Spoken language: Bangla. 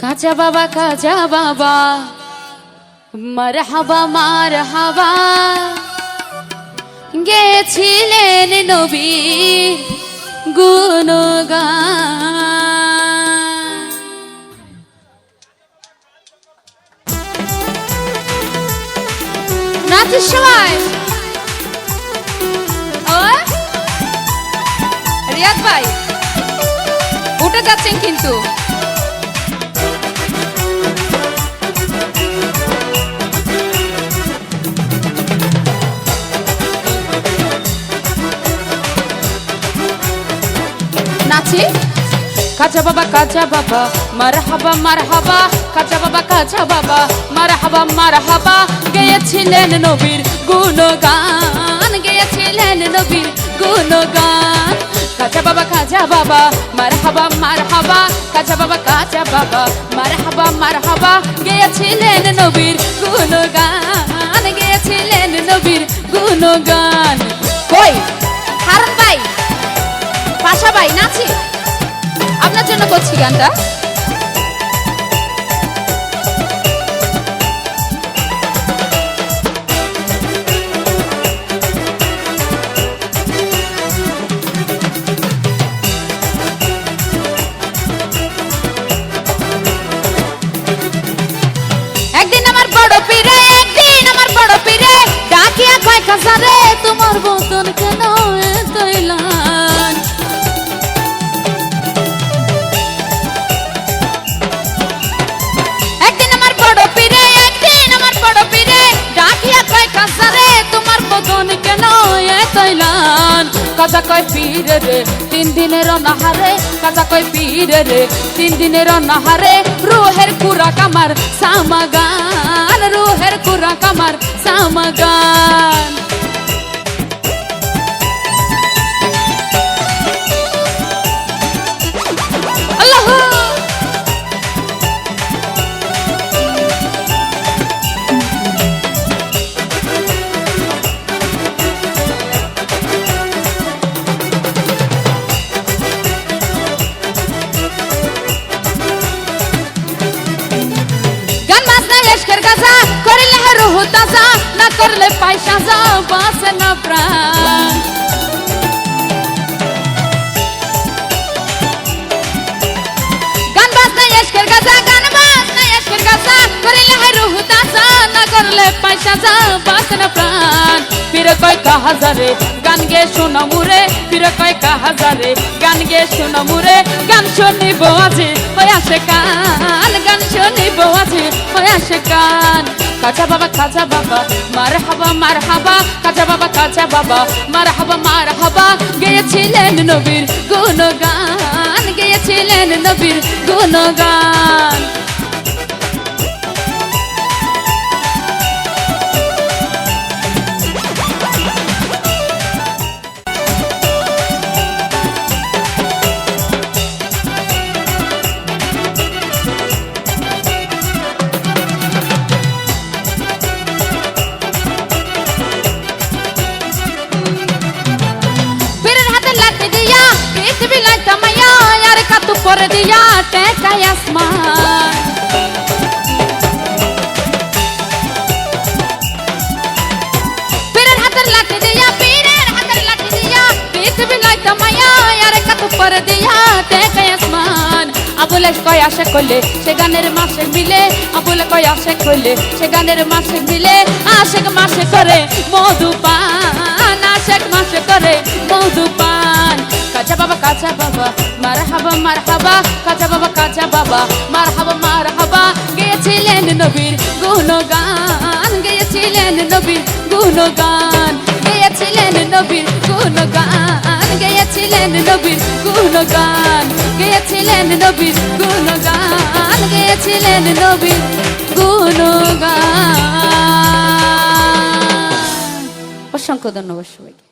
কাজা বাবা কাজা বাবা মার হাবা মার হাবা গেছিলেন নবী গুণগান নাচের রিয়াদ ভাই উঠে যাচ্ছেন কিন্তু। নাচি কাজা বাবা কাজা বাবা মার হাবা মার হাবা কাঁচা বাবা কাজা বাবা, মারহাবা মারহাবা, গেয়েছিলেন নবীর গুণগান, গেয়েছিলেন নবীর গুণগান। কাজা বাবা কাজা বাবা মার হাবা মার হাবা কাজা বাবা কাজা বাবা, মারহাবা মারহাবা, গেয়েছিলেন নবীর গুণগান, গেয়েছিলেন নবীর গুণগান। ভাই নাচি। আপনার জন্য করছি গানটা। কাজারে তোমার বদন কেন তৈলান কাজা কয় পীরে রে, তিন দিনের নাহারে কাজা কয় পীরে রে, তিন দিনের নাহারে রুহের কুরা কামার, সামাগান, রুহের কুরা কামার, সামাগান। করলে পয়সা যা বাসে না প্রাণ গান বাজনা এশকের গাজা গান বাজনা এশকের গাজা করিলে রুহ তাজা না করলে পয়সা যা বাসে না প্রাণ ফিরে কয় কাহাজারে গান গে শোনা মুরে ফিরে কয় কাহাজারে গান গে শোনা মুরে গান শুনিব আজি হয়ে আসে কান গান শুনিব আজি হয়ে আসে কান কাজা বাবা কাজা বাবা মার হাবা মার হাবা কাজা বাবা কাজা বাবা মার হাবা মার হাবা গেয়েছিলেন নবীর গুণগান গেয়েছিলেন নবীর গুণগান করে দিয়া টেকাই আসমান। পীরের হাতের লাঠি দিয়া, পীরের হাতের লাঠি দিয়া পৃথিবী লাইটা মাইয়া আর কাতু করে দিয়া টেকাই আসমান। আবুলে কয় আসে করলে সে গানের মাসে মিলে, আবুলে কয় আসে করলে সে গানের মাসে মিলে, আশেক মাসে করে মধু পান আশেক মাসে করে মধু কাজা বাবা মার হাবা মার হাবা কাজা বাবা কাজা বাবা মার হাবা মার হাবা গেয়েছিলেন নবীর গুণগান, গেয়েছিলেন নবীর গুণগান, গেয়েছিলেন নবীর গুণগান, গেয়েছিলেন নবীর গুণগান, গেয়েছিলেন নবীর গুণগান, গেয়েছিলেন নবীর গুণগান। অসংখ্য ধন্যবাদ সবাইকে।